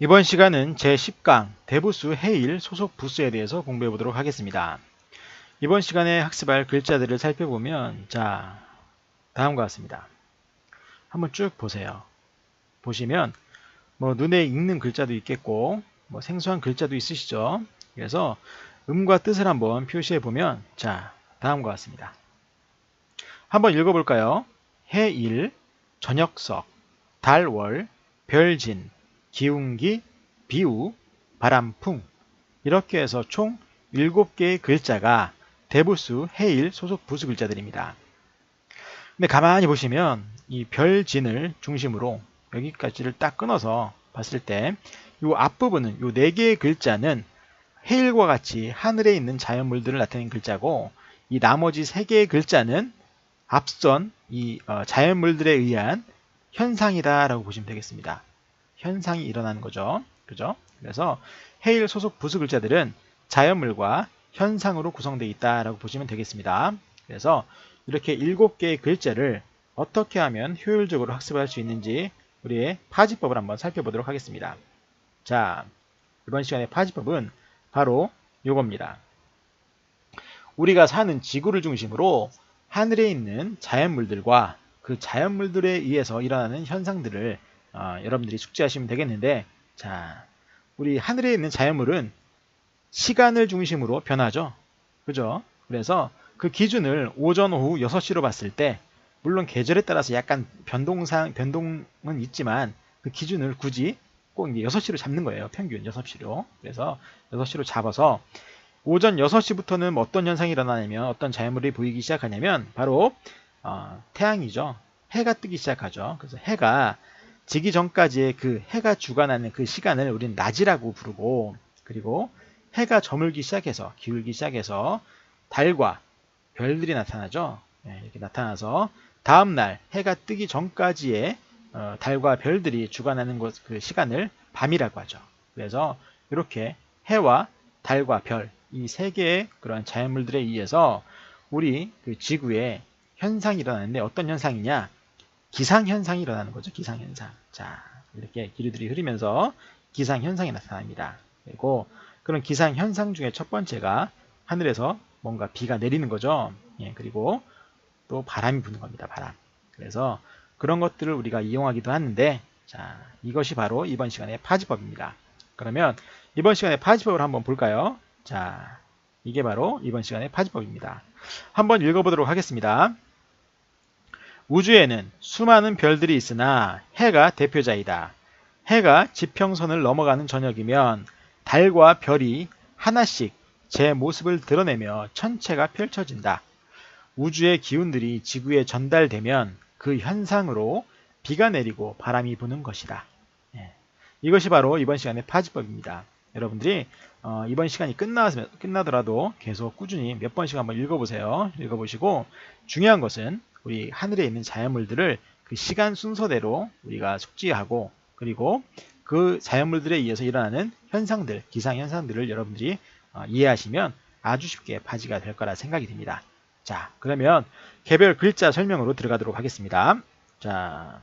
이번 시간은 제10강 대부수 해일 소속 부수에 대해서 공부해 보도록 하겠습니다. 이번 시간에 학습할 글자들을 살펴보면 자 다음과 같습니다. 한번 쭉 보세요. 보시면 뭐 눈에 익는 글자도 있겠고 뭐 생소한 글자도 있으시죠. 그래서 음과 뜻을 한번 표시해 보면 자 다음과 같습니다. 한번 읽어볼까요? 해일, 저녁석, 달월, 별진, 기운기, 비우, 바람풍 이렇게 해서 총 7개의 글자가 대부수, 해일, 소속 부수 글자들입니다. 근데 가만히 보시면 이 별진을 중심으로 여기까지를 딱 끊어서 봤을 때 이 앞부분은 이 4개의 글자는 해일과 같이 하늘에 있는 자연물들을 나타내는 글자고 이 나머지 3개의 글자는 앞선 이 어, 자연물들에 의한 현상이다라고 보시면 되겠습니다. 현상이 일어나는 거죠. 그죠? 그래서 해일 소속 부수 글자들은 자연물과 현상으로 구성되어 있다라고 보시면 되겠습니다. 그래서 이렇게 7개의 글자를 어떻게 하면 효율적으로 학습할 수 있는지 우리의 파지법을 한번 살펴보도록 하겠습니다. 자, 이번 시간의 파지법은 바로 이겁니다. 우리가 사는 지구를 중심으로 하늘에 있는 자연물들과 그 자연물들에 의해서 일어나는 현상들을 어, 여러분들이 숙지하시면 되겠는데 자 우리 하늘에 있는 자연물은 시간을 중심으로 변하죠. 그죠? 그래서 그 기준을 오전 오후 6시로 봤을 때 물론 계절에 따라서 약간 변동상 변동은 있지만 그 기준을 굳이 꼭 이제 6시로 잡는 거예요. 평균 6시로. 그래서 6시로 잡아서 오전 6시부터는 뭐 어떤 현상이 일어나냐면 어떤 자연물이 보이기 시작하냐면 바로 어, 태양이죠. 해가 뜨기 시작하죠. 그래서 해가 지기 전까지의 그 해가 주관하는 그 시간을 우리는 낮이라고 부르고 그리고 해가 저물기 시작해서 기울기 시작해서 달과 별들이 나타나죠. 네, 이렇게 나타나서 다음 날 해가 뜨기 전까지의 어, 달과 별들이 주관하는 것, 그 시간을 밤이라고 하죠. 그래서 이렇게 해와 달과 별 이 세 개의 그러한 자연물들에 의해서 우리 그 지구에 현상이 일어나는데 어떤 현상이냐? 기상현상이 일어나는 거죠. 기상현상. 자, 이렇게 기류들이 흐르면서 기상현상이 나타납니다. 그리고 그런 기상현상 중에 첫 번째가 하늘에서 뭔가 비가 내리는 거죠. 예, 그리고 또 바람이 부는 겁니다. 바람. 그래서 그런 것들을 우리가 이용하기도 하는데, 자, 이것이 바로 이번 시간의 파지법입니다. 그러면 이번 시간에 파지법을 한번 볼까요? 자, 이게 바로 이번 시간의 파지법입니다. 한번 읽어보도록 하겠습니다. 우주에는 수많은 별들이 있으나 해가 대표자이다. 해가 지평선을 넘어가는 저녁이면 달과 별이 하나씩 제 모습을 드러내며 천체가 펼쳐진다. 우주의 기운들이 지구에 전달되면 그 현상으로 비가 내리고 바람이 부는 것이다. 예. 이것이 바로 이번 시간의 파지법입니다. 여러분들이 어, 이번 시간이 끝나, 끝나더라도 계속 꾸준히 몇 번씩 한번 읽어보세요. 읽어보시고 중요한 것은 우리 하늘에 있는 자연물들을 그 시간 순서대로 우리가 숙지하고 그리고 그 자연물들에 의해서 일어나는 현상들, 기상 현상들을 여러분들이 어, 이해하시면 아주 쉽게 파지가 될 거라 생각이 듭니다. 자, 그러면 개별 글자 설명으로 들어가도록 하겠습니다. 자,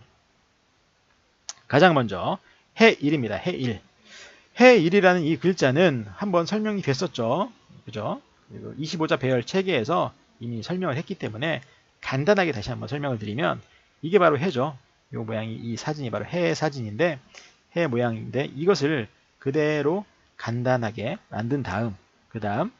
가장 먼저 해일입니다. 해일. 해일이라는 이 글자는 한번 설명이 됐었죠. 그죠? 25자 배열 체계에서 이미 설명을 했기 때문에 간단하게 다시 한번 설명을 드리면 이게 바로 해죠. 이 모양이 이 사진이 바로 해 사진인데 해 모양인데 이것을 그대로 간단하게 만든 다음 그 다음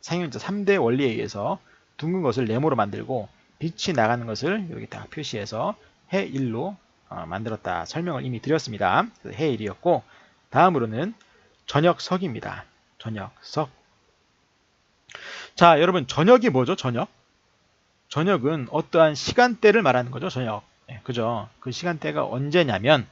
상용자 3대 원리에 의해서 둥근 것을 네모로 만들고 빛이 나가는 것을 여기 다 표시해서 해일로 어, 만들었다 설명을 이미 드렸습니다. 해일이었고 다음으로는 저녁석입니다. 저녁석 자 여러분 저녁이 뭐죠? 저녁 저녁은 어떠한 시간대를 말하는 거죠. 저녁. 네, 그죠? 그 시간대가 언제냐면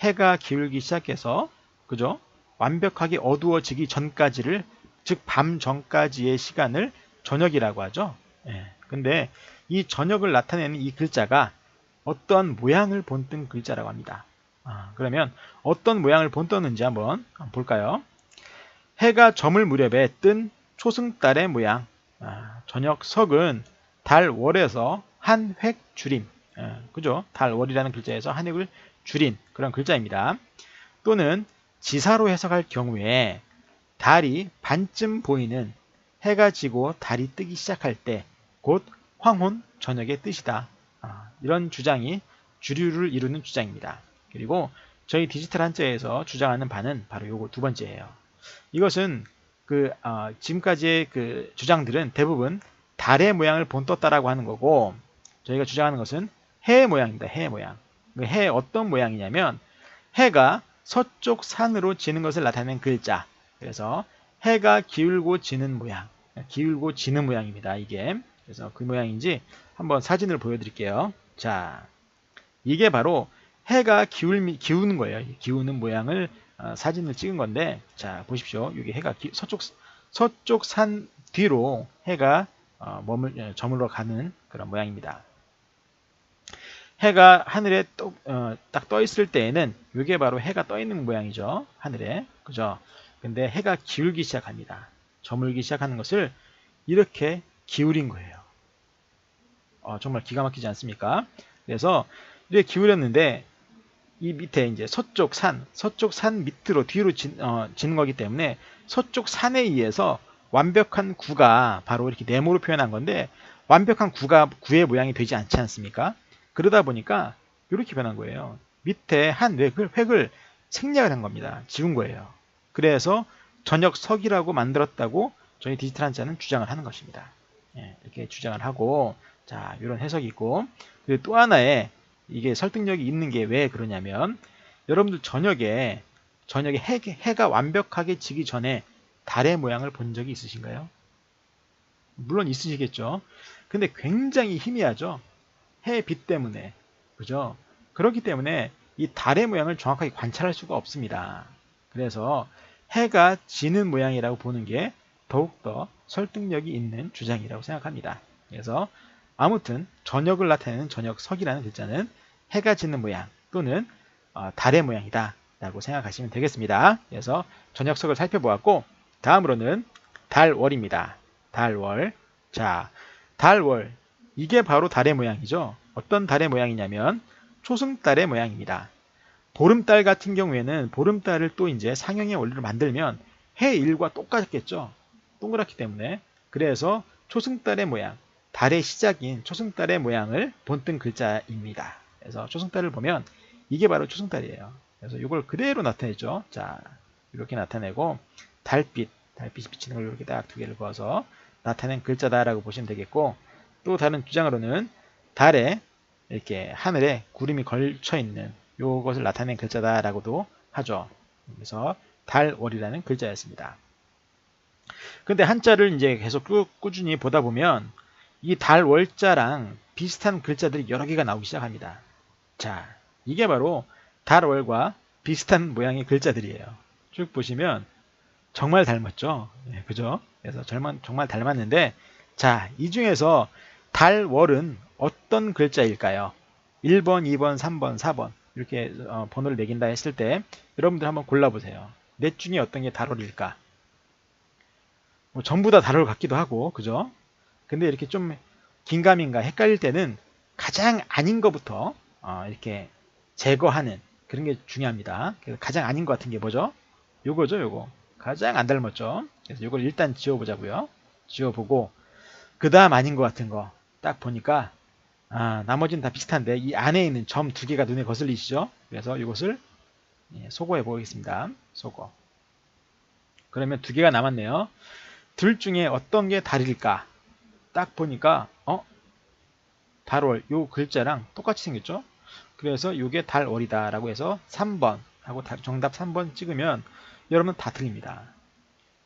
해가 기울기 시작해서 그죠? 완벽하게 어두워지기 전까지를 즉 밤 전까지의 시간을 저녁이라고 하죠. 예. 근데 이 저녁을 나타내는 이 글자가 어떠한 모양을 본뜬 글자라고 합니다. 아, 그러면 어떤 모양을 본떴는지 한번 볼까요? 해가 저물 무렵에 뜬 초승달의 모양. 아, 저녁석은 달 월에서 한 획 줄임. 예, 그죠? 달 월이라는 글자에서 한 획을 줄인 그런 글자입니다. 또는 지사로 해석할 경우에 달이 반쯤 보이는 해가 지고 달이 뜨기 시작할 때 곧 황혼 저녁의 뜻이다. 아, 이런 주장이 주류를 이루는 주장입니다. 그리고 저희 디지털 한자에서 주장하는 바는 바로 요거 두 번째예요. 이것은 그 어, 지금까지의 그 주장들은 대부분 달의 모양을 본떴다라고 하는 거고 저희가 주장하는 것은 해의 모양입니다. 해의 모양. 그해 어떤 모양이냐면 해가 서쪽 산으로 지는 것을 나타내는 글자. 그래서 해가 기울고 지는 모양. 기울고 지는 모양입니다. 이게. 그래서 그 모양인지 한번 사진을 보여드릴게요. 자, 이게 바로 해가 기울, 기우는 거예요. 기우는 모양을 어, 사진을 찍은 건데, 자, 보십시오. 여기 해가 기, 서쪽, 서쪽 산 뒤로 해가 어, 머물, 저물러 가는 그런 모양입니다. 해가 하늘에 어, 딱 떠 있을 때에는 이게 바로 해가 떠 있는 모양이죠. 하늘에. 그죠? 근데 해가 기울기 시작합니다. 저물기 시작하는 것을 이렇게 기울인 거예요. 어, 정말 기가 막히지 않습니까? 그래서 이렇게 기울였는데 이 밑에 이제 서쪽 산, 서쪽 산 밑으로 뒤로 진, 어, 지는 거기 때문에 서쪽 산에 의해서 완벽한 구가 바로 이렇게 네모로 표현한 건데 완벽한 구가 구의 모양이 되지 않지 않습니까? 그러다 보니까 이렇게 변한 거예요. 밑에 한 획을, 획을 생략을 한 겁니다. 지운 거예요. 그래서 전역석이라고 만들었다고 저희 디지털 한자는 주장을 하는 것입니다. 예, 이렇게 주장을 하고 자 이런 해석이 있고 그리고 또 하나의 이게 설득력이 있는 게 왜 그러냐면 여러분들 저녁에 저녁에 해, 해가 완벽하게 지기 전에 달의 모양을 본 적이 있으신가요? 물론 있으시겠죠. 근데 굉장히 희미하죠. 해의 빛 때문에. 그죠? 그렇기 때문에 이 달의 모양을 정확하게 관찰할 수가 없습니다. 그래서 해가 지는 모양이라고 보는 게 더욱더 설득력이 있는 주장이라고 생각합니다. 그래서 아무튼 저녁을 나타내는 저녁석이라는 글자는 해가 지는 모양 또는 어, 달의 모양이다 라고 생각하시면 되겠습니다. 그래서 저녁석을 살펴보았고 다음으로는 달월입니다. 달월 자 달월 이게 바로 달의 모양이죠. 어떤 달의 모양이냐면 초승달의 모양입니다. 보름달 같은 경우에는 보름달을 또 이제 상형의 원리로 만들면 해일과 똑같겠죠. 동그랗기 때문에 그래서 초승달의 모양 달의 시작인 초승달의 모양을 본뜬 글자입니다. 그래서 초승달을 보면 이게 바로 초승달이에요. 그래서 이걸 그대로 나타내죠. 자, 이렇게 나타내고 달빛, 달빛이 비치는 걸 이렇게 딱 두 개를 그어서 나타낸 글자다라고 보시면 되겠고 또 다른 주장으로는 달에 이렇게 하늘에 구름이 걸쳐 있는 이것을 나타낸 글자다라고도 하죠. 그래서 달월이라는 글자였습니다. 근데 한자를 이제 계속 꾸, 꾸준히 보다 보면 이 달월자랑 비슷한 글자들이 여러 개가 나오기 시작합니다. 자, 이게 바로 달월과 비슷한 모양의 글자들이에요. 쭉 보시면 정말 닮았죠? 네, 그죠? 그래서 정말, 정말 닮았는데, 자, 이 중에서 달 월은 어떤 글자일까요? 1번, 2번, 3번, 4번 이렇게 어, 번호를 매긴다 했을 때 여러분들 한번 골라보세요. 넷 중에 어떤 게 달월일까? 뭐 전부 다 달월 같기도 하고, 그죠? 근데 이렇게 좀 긴가민가 헷갈릴 때는 가장 아닌 것부터 어, 이렇게 제거하는 그런 게 중요합니다. 가장 아닌 것 같은 게 뭐죠? 요거죠, 요거. 가장 안 닮았죠. 그래서 요걸 일단 지워보자고요. 지워보고 그 다음 아닌 것 같은 거 딱 보니까 아, 나머지는 다 비슷한데 이 안에 있는 점 두 개가 눈에 거슬리시죠? 그래서 이것을 예, 소거해 보겠습니다. 소거. 그러면 두 개가 남았네요. 둘 중에 어떤 게 다를까? 딱 보니까 어 달월 요 글자랑 똑같이 생겼죠. 그래서 이게 달월이다 라고 해서 3번 하고 정답 3번 찍으면 여러분 다 틀립니다.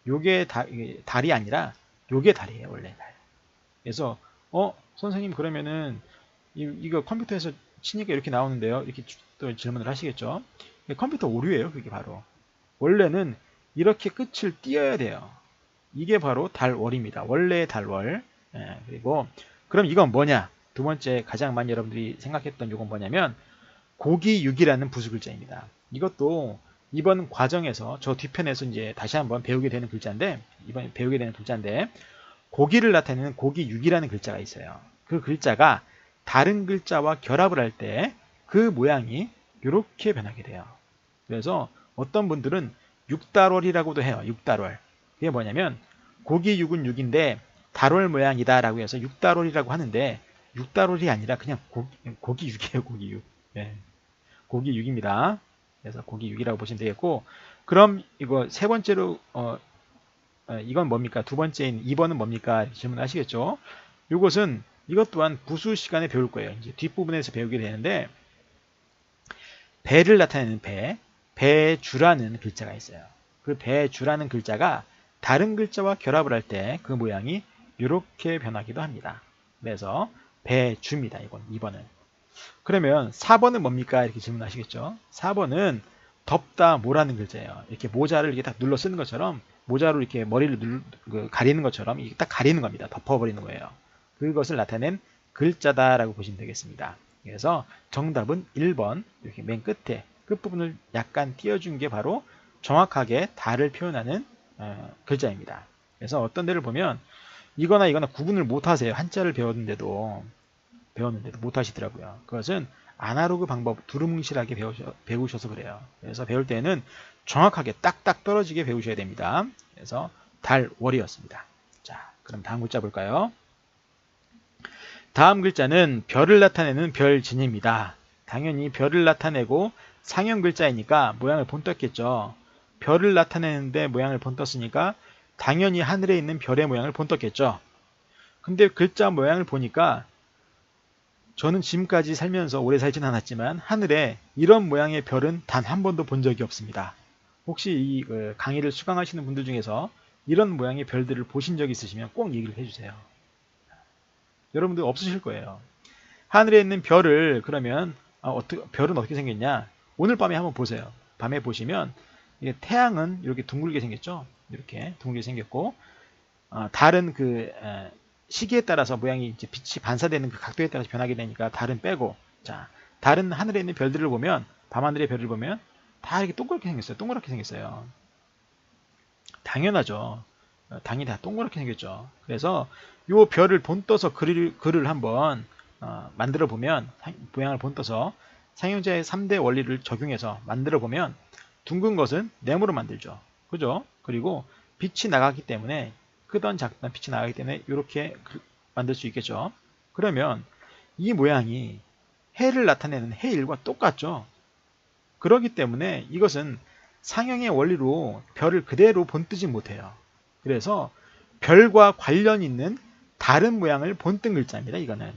요게 다, 달이 아니라 요게 달이에요 원래 달. 그래서 어 선생님 그러면은 이, 이거 컴퓨터에서 치니까 이렇게 나오는데요. 이렇게 또 질문을 하시겠죠. 컴퓨터 오류예요 그게 바로. 원래는 이렇게 끝을 띄어야 돼요. 이게 바로 달월입니다. 원래의 달월. 예, 그리고 그럼 이건 뭐냐? 두 번째 가장 많이 여러분들이 생각했던 이건 뭐냐면 고기육이라는 부수글자입니다. 이것도 이번 과정에서 저 뒤편에서 이제 다시 한번 배우게 되는 글자인데 이번 배우게 되는 글자인데 고기를 나타내는 고기육이라는 글자가 있어요. 그 글자가 다른 글자와 결합을 할 때 그 모양이 이렇게 변하게 돼요. 그래서 어떤 분들은 육달월이라고도 해요. 육달월. 그게 뭐냐면 고기 육은 육인데 달월 모양이다 라고 해서 육달월이라고 하는데 육달월이 아니라 그냥 고기, 고기 육이에요. 고기 육. 예. 고기 육입니다. 그래서 고기 육이라고 보시면 되겠고 그럼 이거 세 번째로 어, 어, 이건 뭡니까? 두 번째인 2번은 뭡니까? 질문하시겠죠. 이것은 이것 또한 부수 시간에 배울 거예요. 이제 뒷부분에서 배우게 되는데 배를 나타내는 배, 배주라는 글자가 있어요. 그 배주라는 글자가 다른 글자와 결합을 할 때 그 모양이 이렇게 변하기도 합니다. 그래서 배주입니다. 이건 2번은. 그러면 4번은 뭡니까? 이렇게 질문하시겠죠. 4번은 덥다 모라는 글자예요. 이렇게 모자를 이렇게 딱 눌러 쓰는 것처럼 모자로 이렇게 머리를 눌, 그 가리는 것처럼 이게 딱 가리는 겁니다. 덮어버리는 거예요. 그것을 나타낸 글자다라고 보시면 되겠습니다. 그래서 정답은 1번 이렇게 맨 끝에 끝부분을 약간 띄워준 게 바로 정확하게 달을 표현하는 어, 글자입니다. 그래서 어떤 데를 보면 이거나 이거나 구분을 못 하세요. 한자를 배웠는데도 배웠는데도 못 하시더라고요. 그것은 아날로그 방법 두루뭉실하게 배우셔, 배우셔서 그래요. 그래서 배울 때는 정확하게 딱딱 떨어지게 배우셔야 됩니다. 그래서 달 월이었습니다. 자, 그럼 다음 글자 볼까요? 다음 글자는 별을 나타내는 별진입니다. 당연히 별을 나타내고 상형 글자이니까 모양을 본떴겠죠. 별을 나타내는데 모양을 본떴으니까 당연히 하늘에 있는 별의 모양을 본떴겠죠. 근데 글자 모양을 보니까 저는 지금까지 살면서 오래 살진 않았지만 하늘에 이런 모양의 별은 단 한 번도 본 적이 없습니다. 혹시 이그 강의를 수강하시는 분들 중에서 이런 모양의 별들을 보신 적 있으시면 꼭 얘기를 해주세요. 여러분들 없으실 거예요. 하늘에 있는 별을 그러면 아, 어떻게, 별은 어떻게 생겼냐? 오늘 밤에 한번 보세요. 밤에 보시면 태양은 이렇게 둥글게 생겼죠. 이렇게 둥글게 생겼고 어, 달은 그 에, 시기에 따라서 모양이 이제 빛이 반사되는 그 각도에 따라서 변하게 되니까 달은 빼고 자 다른 하늘에 있는 별들을 보면 밤하늘의 별을 보면 다 이렇게 동그랗게 생겼어요. 동그랗게 생겼어요. 당연하죠. 어, 당연히 다 동그랗게 생겼죠. 그래서 요 별을 본떠서 글을, 글을 한번 어, 만들어 보면 모양을 본떠서 상용자의 3대 원리를 적용해서 만들어 보면 둥근 것은 네모로 만들죠. 그죠? 그리고 빛이 나가기 때문에 크던 작던 빛이 나가기 때문에 이렇게 만들 수 있겠죠. 그러면 이 모양이 해를 나타내는 해일과 똑같죠. 그렇기 때문에 이것은 상형의 원리로 별을 그대로 본뜨지 못해요. 그래서 별과 관련 있는 다른 모양을 본뜬 글자입니다. 이거는.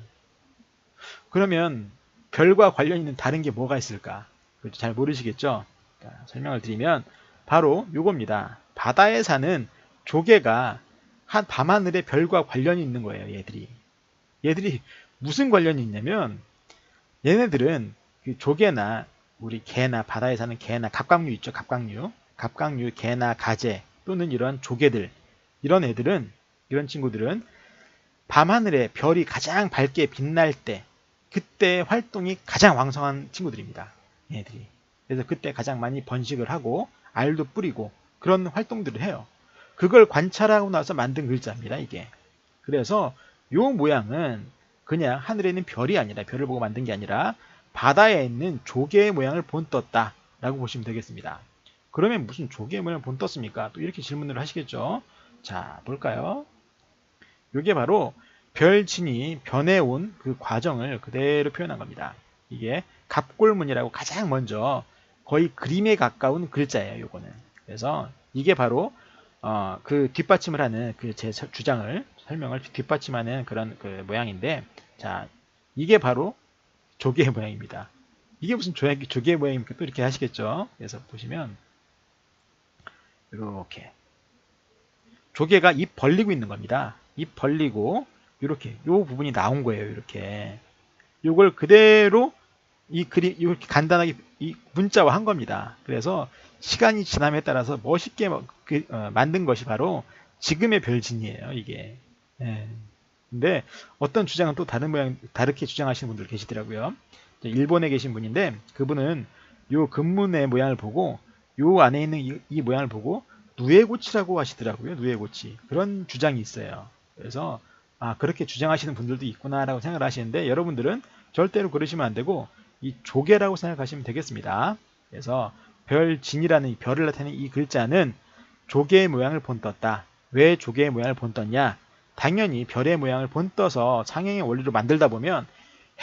그러면 별과 관련 있는 다른 게 뭐가 있을까? 잘 모르시겠죠? 그러니까 설명을 드리면 바로 요겁니다. 바다에 사는 조개가 한 밤하늘의 별과 관련이 있는 거예요. 얘들이. 얘들이 무슨 관련이 있냐면 얘네들은 그 조개나 우리 개나 바다에 사는 개나 갑각류 있죠. 갑각류. 갑각류, 개나 가재 또는 이런 조개들 이런 애들은 이런 친구들은 밤하늘에 별이 가장 밝게 빛날 때 그때 활동이 가장 왕성한 친구들입니다. 얘들이. 그래서 그때 가장 많이 번식을 하고 알도 뿌리고 그런 활동들을 해요. 그걸 관찰하고 나서 만든 글자입니다. 이게. 그래서 요 모양은 그냥 하늘에 있는 별이 아니라 별을 보고 만든 게 아니라 바다에 있는 조개의 모양을 본떴다 라고 보시면 되겠습니다. 그러면 무슨 조개의 모양을 본떴습니까? 또 이렇게 질문을 하시겠죠. 자 볼까요? 이게 바로 별진이 변해온 그 과정을 그대로 표현한 겁니다. 이게 갑골문이라고 가장 먼저 거의 그림에 가까운 글자예요. 요거는. 그래서 이게 바로 어, 그 뒷받침을 하는 그 제 주장을 설명을 뒷받침하는 그런 그 모양인데 자 이게 바로 조개의 모양입니다. 이게 무슨 조개, 조개의 모양입니까? 또 이렇게 하시겠죠. 그래서 보시면 이렇게 조개가 입 벌리고 있는 겁니다. 입 벌리고 이렇게 요 부분이 나온 거예요. 이렇게 요걸 그대로 이 그림 이렇게 간단하게 이 문자화 한 겁니다. 그래서 시간이 지남에 따라서 멋있게 그, 어, 만든 것이 바로 지금의 별진이에요. 이게. 예. 근데 어떤 주장은 또 다른 모양 다르게 주장하시는 분들 계시더라고요. 일본에 계신 분인데 그분은 요 근문의 모양을 보고 요 안에 있는 이, 이 모양을 보고 누에고치라고 하시더라고요. 누에고치 그런 주장이 있어요. 그래서 아 그렇게 주장하시는 분들도 있구나라고 생각을 하시는데 여러분들은 절대로 그러시면 안 되고 이 조개라고 생각하시면 되겠습니다. 그래서 별진이라는 이 별을 나타내는 이 글자는 조개의 모양을 본떴다. 왜 조개의 모양을 본떴냐? 당연히 별의 모양을 본떠서 상형의 원리로 만들다 보면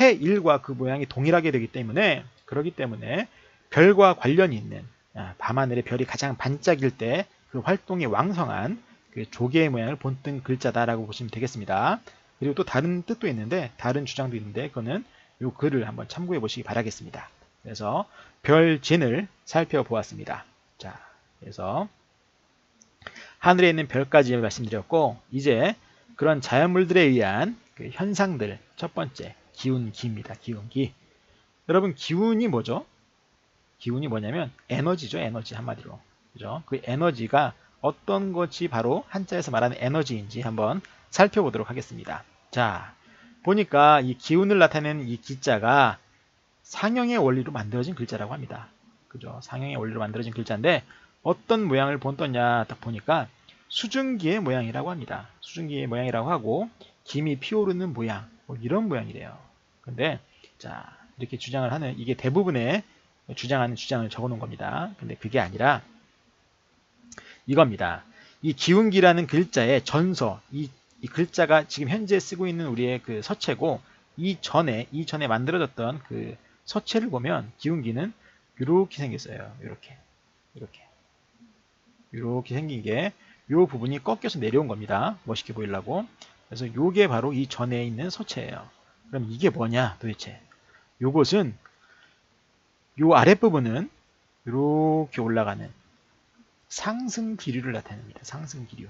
해 1과 그 모양이 동일하게 되기 때문에 그러기 때문에 별과 관련이 있는 아, 밤하늘의 별이 가장 반짝일 때 그 활동이 왕성한 그 조개의 모양을 본뜬 글자다라고 보시면 되겠습니다. 그리고 또 다른 뜻도 있는데 다른 주장도 있는데 그거는 이 글을 한번 참고해 보시기 바라겠습니다. 그래서 별진을 살펴보았습니다. 자, 그래서 하늘에 있는 별까지 말씀드렸고 이제 그런 자연물들에 의한 그 현상들 첫 번째 기운기입니다. 기운기. 여러분 기운이 뭐죠? 기운이 뭐냐면 에너지죠. 에너지 한마디로. 그죠? 그 에너지가 어떤 것이 바로 한자에서 말하는 에너지인지 한번 살펴보도록 하겠습니다. 자, 보니까 이 기운을 나타내는 이 기자가 상형의 원리로 만들어진 글자라고 합니다. 그죠? 상형의 원리로 만들어진 글자인데 어떤 모양을 본떠냐 딱 보니까 수증기의 모양이라고 합니다. 수증기의 모양이라고 하고 김이 피오르는 모양 뭐 이런 모양이래요. 근데 자 이렇게 주장을 하는 이게 대부분의 주장하는 주장을 적어놓은 겁니다. 근데 그게 아니라 이겁니다. 이 기운기라는 글자의 전서 이, 이 글자가 지금 현재 쓰고 있는 우리의 그 서체고 이 전에 이 전에 만들어졌던 그 서체를 보면 기운기는 이렇게 생겼어요. 이렇게 이렇게 이렇게 생긴 게 이 부분이 꺾여서 내려온 겁니다. 멋있게 보이려고. 그래서 요게 바로 이 전에 있는 서체예요. 그럼 이게 뭐냐 도대체. 요것은 요 아랫부분은 이렇게 올라가는 상승 기류를 나타냅니다. 상승 기류.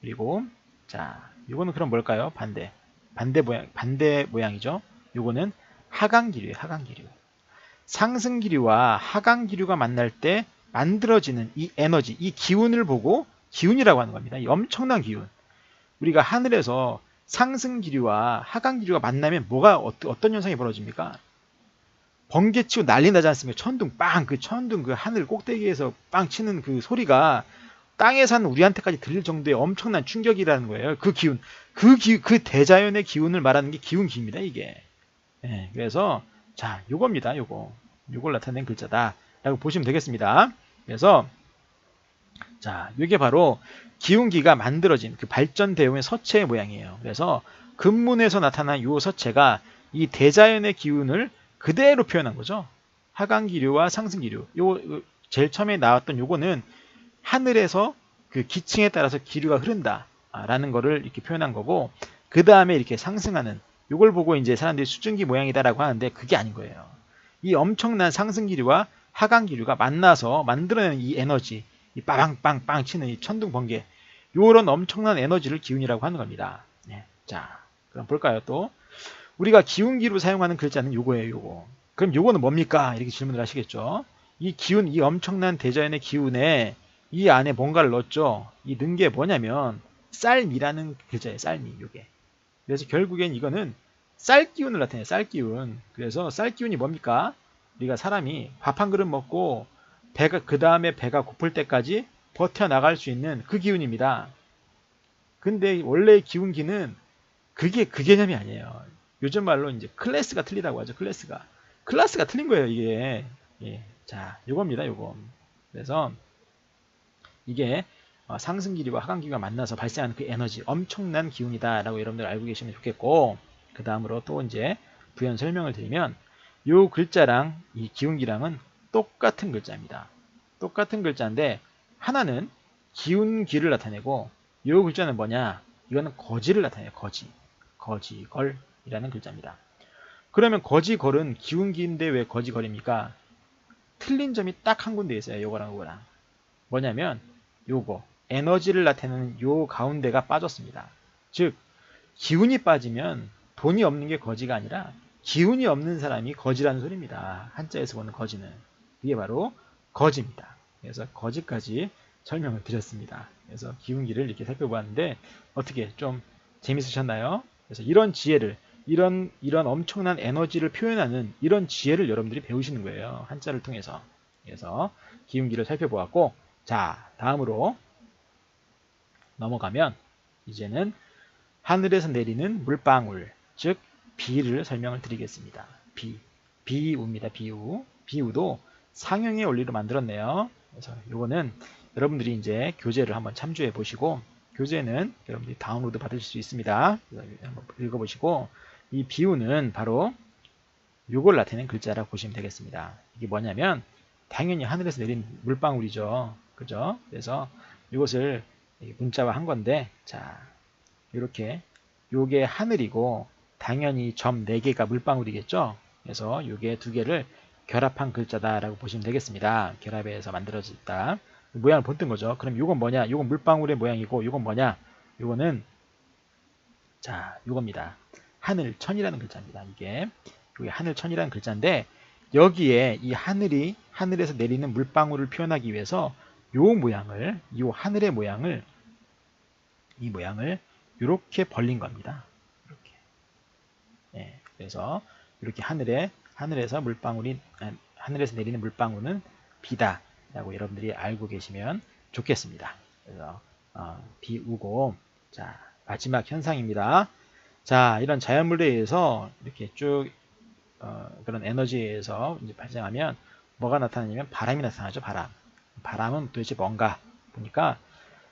그리고 자, 요거는 그럼 뭘까요? 반대. 반대 모양 반대 모양이죠. 요거는 하강 기류예요. 하강 기류. 상승 기류와 하강 기류가 만날 때 만들어지는 이 에너지, 이 기운을 보고 기운이라고 하는 겁니다. 이 엄청난 기운. 우리가 하늘에서 상승 기류와 하강 기류가 만나면 뭐가 어 떤 현상이 벌어집니까? 번개치고 난리 나지 않습니까? 천둥 빵! 그 천둥 그 하늘 꼭대기에서 빵 치는 그 소리가 땅에 사는 우리한테까지 들릴 정도의 엄청난 충격이라는 거예요. 그 기운, 그 기, 그 대자연의 기운을 말하는 게 기운기입니다. 이게. 네, 그래서 자, 요겁니다. 요거, 요걸 나타낸 글자다라고 보시면 되겠습니다. 그래서 자, 이게 바로 기운기가 만들어진 그 발전 대용의 서체의 모양이에요. 그래서 근문에서 나타난 이 서체가 이 대자연의 기운을 그대로 표현한 거죠. 하강기류와 상승기류. 요 제일 처음에 나왔던 요거는 하늘에서 그 기층에 따라서 기류가 흐른다라는 거를 이렇게 표현한 거고 그 다음에 이렇게 상승하는 요걸 보고 이제 사람들이 수증기 모양이다라고 하는데 그게 아닌 거예요. 이 엄청난 상승 기류와 하강 기류가 만나서 만들어내는 이 에너지 이 빠방빵빵 치는 이 천둥 번개 요런 엄청난 에너지를 기운이라고 하는 겁니다. 네. 자, 그럼 볼까요 또? 우리가 기운기로 사용하는 글자는 요거예요, 요거. 그럼 요거는 뭡니까? 이렇게 질문을 하시겠죠. 이 기운, 이 엄청난 대자연의 기운에 이 안에 뭔가를 넣었죠. 이 넣은 게 뭐냐면 쌀미라는 글자예요, 쌀미, 요게. 그래서 결국엔 이거는 쌀 기운을 나타내요, 쌀 기운. 그래서 쌀 기운이 뭡니까? 우리가 사람이 밥 한 그릇 먹고 배가 그 다음에 배가 고플 때까지 버텨 나갈 수 있는 그 기운입니다. 근데 원래 기운기는 그게 그 개념이 아니에요. 요즘 말로 이제 클래스가 틀리다고 하죠. 클래스가 클래스가 틀린 거예요. 이게 예. 자, 요겁니다. 요거. 그래서 이게 어, 상승기류와 하강기류가 만나서 발생하는 그 에너지 엄청난 기운이다 라고 여러분들 알고 계시면 좋겠고 그 다음으로 또 이제 부연 설명을 드리면 요 글자랑 이 기운기랑은 똑같은 글자입니다. 똑같은 글자인데 하나는 기운기를 나타내고 이 글자는 뭐냐? 이거는 거지를 나타내요. 거지. 거지걸 이라는 글자입니다. 그러면 거지걸은 기운기인데 왜 거지걸입니까? 틀린 점이 딱 한 군데 있어요. 요거랑 요거랑. 뭐냐면 요거 에너지를 나타내는 요 가운데가 빠졌습니다. 즉 기운이 빠지면 돈이 없는 게 거지가 아니라 기운이 없는 사람이 거지라는 소리입니다. 한자에서 보는 거지는. 그게 바로 거지입니다. 그래서 거지까지 설명을 드렸습니다. 그래서 기운기를 이렇게 살펴보았는데 어떻게 좀 재밌으셨나요? 그래서 이런 지혜를 이런 이런 엄청난 에너지를 표현하는 이런 지혜를 여러분들이 배우시는 거예요. 한자를 통해서. 그래서 기운기를 살펴보았고 자 다음으로 넘어가면 이제는 하늘에서 내리는 물방울 즉 비를 설명을 드리겠습니다. 비 비우입니다. 비우 비우도 상형의 원리로 만들었네요. 그래서 요거는 여러분들이 이제 교재를 한번 참조해 보시고 교재는 여러분들이 다운로드 받으실 수 있습니다. 한번 읽어보시고 이 비유는 바로 요걸 나타내는 글자라고 보시면 되겠습니다. 이게 뭐냐면 당연히 하늘에서 내린 물방울이죠. 그죠? 그래서 이것을 문자화 한 건데 자 이렇게 요게 하늘이고 당연히 점 4개가 물방울이겠죠. 그래서 요게 두 개를 결합한 글자다라고 보시면 되겠습니다. 결합해서 만들어졌다. 모양을 본뜬 거죠. 그럼 요건 뭐냐? 요건 물방울의 모양이고 요건 뭐냐? 요거는 자, 요겁니다. 하늘천이라는 글자입니다. 이게 이게 하늘천이라는 글자인데 여기에 이 하늘이 하늘에서 내리는 물방울을 표현하기 위해서 요 모양을 요 하늘의 모양을 이 모양을 이렇게 벌린 겁니다. 이렇게. 예, 그래서 이렇게 하늘에 하늘에서 물방울이 아, 하늘에서 내리는 물방울은 비다라고 여러분들이 알고 계시면 좋겠습니다. 그래서 어, 비 우고 자 마지막 현상입니다. 자 이런 자연물에 의해서 이렇게 쭉 어, 그런 에너지에 의해서 발생하면 뭐가 나타나냐면 바람이 나타나죠. 바람. 바람은 도대체 뭔가 보니까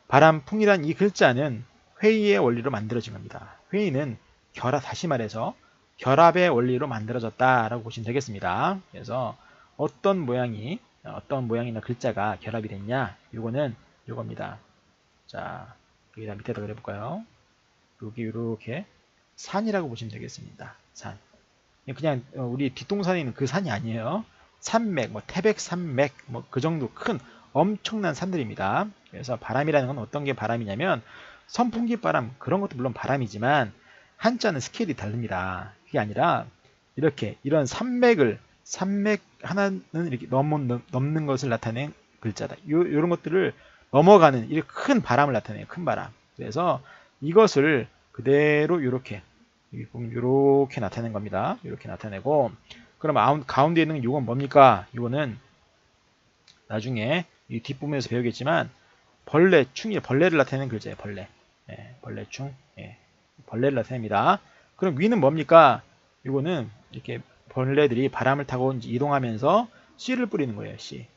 바람풍이란 이 글자는 회의의 원리로 만들어진 겁니다. 회의는 결합 다시 말해서 결합의 원리로 만들어졌다라고 보시면 되겠습니다. 그래서 어떤 모양이 어떤 모양이나 글자가 결합이 됐냐 이거는 이겁니다. 자 여기다 밑에다 그려볼까요? 여기 이렇게 산이라고 보시면 되겠습니다. 산. 그냥 우리 뒷동산에 있는 그 산이 아니에요. 산맥, 뭐 태백 산맥, 뭐 그 정도 큰 엄청난 산들입니다. 그래서 바람이라는 건 어떤 게 바람이냐면 선풍기 바람 그런 것도 물론 바람이지만 한자는 스케일이 다릅니다. 그게 아니라 이렇게 이런 산맥을 산맥 하나는 이렇게 넘는, 넘는 것을 나타낸 글자다. 요, 이런 것들을 넘어가는 이렇게 큰 바람을 나타내요. 큰 바람. 그래서 이것을 그대로 이렇게 이렇게 나타낸 겁니다. 이렇게 나타내고 그럼 가운데 있는 이건 뭡니까? 이거는 나중에 이 뒷부분에서 배우겠지만 벌레, 충이 벌레를 나타내는 글자예요. 벌레. 예, 벌레충. 예, 벌레를 나타냅니다. 그럼 위는 뭡니까? 이거는 이렇게 벌레들이 바람을 타고 이동하면서 씨를 뿌리는 거예요. 씨.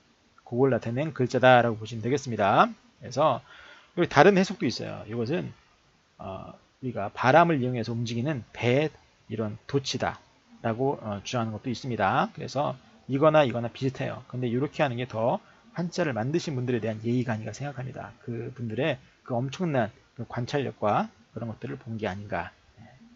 그걸 나타낸 글자다라고 보시면 되겠습니다. 그래서 여기 다른 해석도 있어요. 이것은 어, 우리가 바람을 이용해서 움직이는 배 이런 도치다 라고 어, 주장하는 것도 있습니다. 그래서 이거나 이거나 비슷해요. 근데 이렇게 하는 게 더 한자를 만드신 분들에 대한 예의가 아닌가 생각합니다. 그 분들의 그 엄청난 그 관찰력과 그런 것들을 본 게 아닌가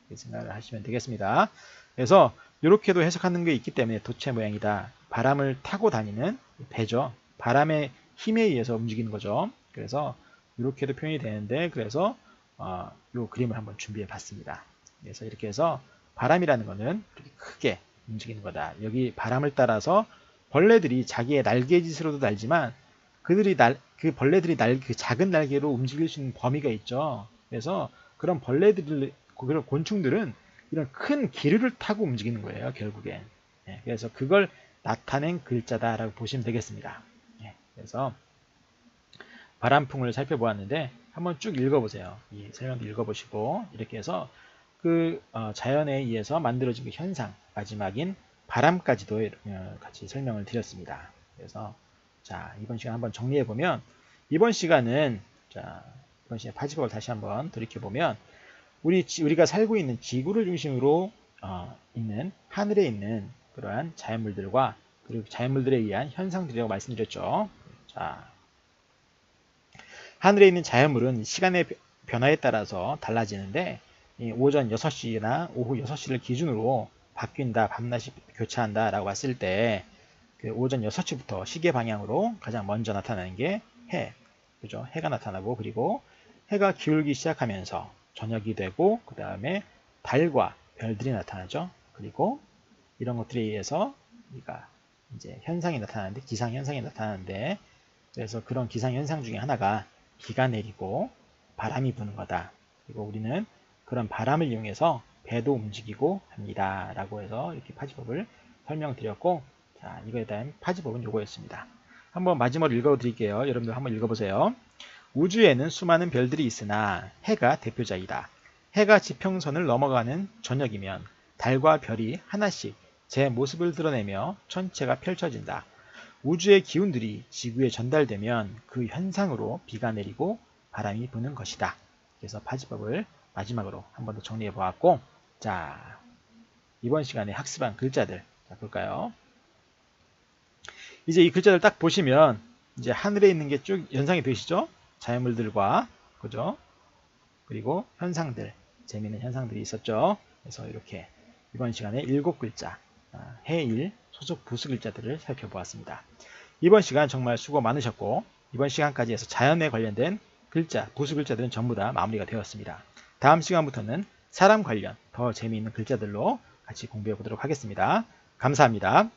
네, 생각을 하시면 되겠습니다. 그래서 이렇게도 해석하는 게 있기 때문에 도체 모양이다. 바람을 타고 다니는 배죠. 바람의 힘에 의해서 움직이는 거죠. 그래서 이렇게도 표현이 되는데 그래서 어, 이 그림을 한번 준비해 봤습니다. 그래서 이렇게 해서 바람이라는 것은 크게 움직이는 거다. 여기 바람을 따라서 벌레들이 자기의 날개짓으로도 날지만 그들이 날, 그 벌레들이 날, 그 작은 날개로 움직일 수 있는 범위가 있죠. 그래서 그런 벌레들, 그런 곤충들은 이런 큰 기류를 타고 움직이는 거예요, 결국엔. 네, 그래서 그걸 나타낸 글자다라고 보시면 되겠습니다. 네, 그래서 바람풍을 살펴보았는데 한번 쭉 읽어보세요. 이 설명도 읽어보시고 이렇게 해서 그 어, 자연에 의해서 만들어진 그 현상 마지막인 바람까지도 어, 같이 설명을 드렸습니다. 그래서 자 이번 시간 한번 정리해 보면 이번 시간은 자 이번 시간 파지법을 다시 한번 돌이켜 보면 우리 우리가 살고 있는 지구를 중심으로 어, 있는 하늘에 있는 그러한 자연물들과 그리고 자연물들에 의한 현상들이라고 말씀드렸죠. 자 하늘에 있는 자연물은 시간의 변화에 따라서 달라지는데 오전 6시나 오후 6시를 기준으로 바뀐다, 밤낮이 교차한다 라고 봤을 때 그 오전 6시부터 시계 방향으로 가장 먼저 나타나는 게 해, 그죠? 해가 나타나고 그리고 해가 기울기 시작하면서 저녁이 되고 그 다음에 달과 별들이 나타나죠. 그리고 이런 것들에 의해서 우리가 이제 현상이 나타나는데 기상 현상이 나타나는데 그래서 그런 기상 현상 중에 하나가 비가 내리고 바람이 부는 거다. 그리고 우리는 그런 바람을 이용해서 배도 움직이고 합니다. 라고 해서 이렇게 파지법을 설명드렸고 자 이거에 대한 파지법은 요거였습니다. 한번 마지막으로 읽어드릴게요. 여러분들 한번 읽어보세요. 우주에는 수많은 별들이 있으나 해가 대표자이다. 해가 지평선을 넘어가는 저녁이면 달과 별이 하나씩 제 모습을 드러내며 천체가 펼쳐진다. 우주의 기운들이 지구에 전달되면 그 현상으로 비가 내리고 바람이 부는 것이다. 그래서 파지법을 마지막으로 한 번 더 정리해 보았고 자 이번 시간에 학습한 글자들 자, 볼까요? 이제 이 글자들 딱 보시면 이제 하늘에 있는 게 쭉 연상이 되시죠? 자연물들과 그죠? 그리고 현상들 재미있는 현상들이 있었죠. 그래서 이렇게 이번 시간에 일곱 글자 아, 해일 소속 부수 글자들을 살펴보았습니다. 이번 시간 정말 수고 많으셨고 이번 시간까지 해서 자연에 관련된 글자, 부수 글자들은 전부 다 마무리가 되었습니다. 다음 시간부터는 사람 관련 더 재미있는 글자들로 같이 공부해 보도록 하겠습니다. 감사합니다.